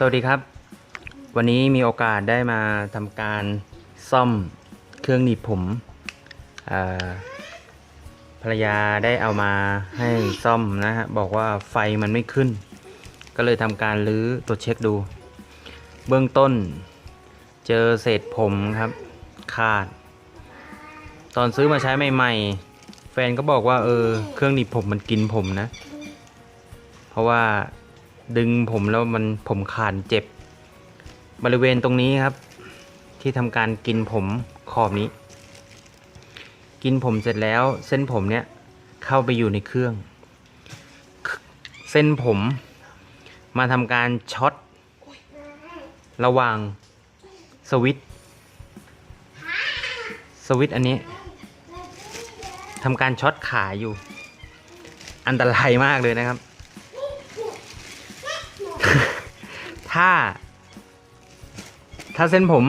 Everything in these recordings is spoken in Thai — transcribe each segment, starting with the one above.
สวัสดีครับ วันนี้มีโอกาสได้มาทำการซ่อมเครื่องหนีบผมภรรยาได้เอามาให้ซ่อมนะฮะบอกว่าไฟมันไม่ขึ้น ก็เลยทำการรื้อตรวจเช็คดู เบื้องต้นเจอเศษผมครับ ขาด ตอนซื้อมาใช้ใหม่ๆ แฟนก็บอกว่าเออเครื่องหนีบผมมันกินผมนะ เพราะว่า ดึงผมแล้วมันผมขาดเจ็บ บริเวณตรงนี้ครับ ที่ทำการกินผมขอบนี้ กินผมเสร็จแล้วเส้นผมเนี้ยเข้าไปอยู่ในเครื่อง เส้นผมมาทำการช็อตระหว่างสวิตสวิตอันนี้ทำการช็อตขาอยู่ อันตรายมากเลยนะครับ ถ้า ถ้าเส้นผม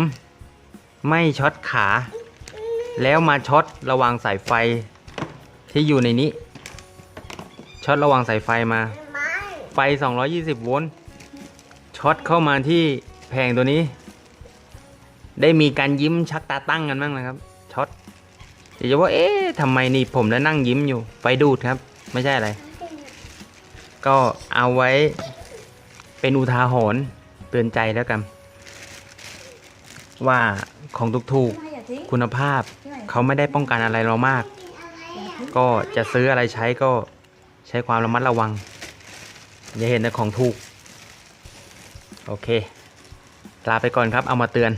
ไม่ช็อตขา แล้วมาช็อตระว่างสายไฟที่อยู่ในนี้ ช็อตระว่างสายไฟมา ไฟ 220 โวลต์ช็อตเข้ามาที่แผงตัวนี้ ได้มีการยิ้มชักตาตั้งกันบ้างนะครับช็อตเดี๋ยวจะว่าเอ๊ะทำไมนี่ผมแล้วนั่งยิ้มอยู่ ไฟดูดครับ ไม่ใช่อะไร ก็เอาไว้ เป็นอุทาหรณ์เตือนใจแล้วกัน ว่าของถูกๆคุณภาพเขาไม่ได้ป้องกันอะไรเรามาก ก็จะซื้ออะไรใช้ก็ใช้ความระมัดระวัง อย่าเห็นแต่ของถูก โอเค ลาไปก่อนครับเอามาเตือน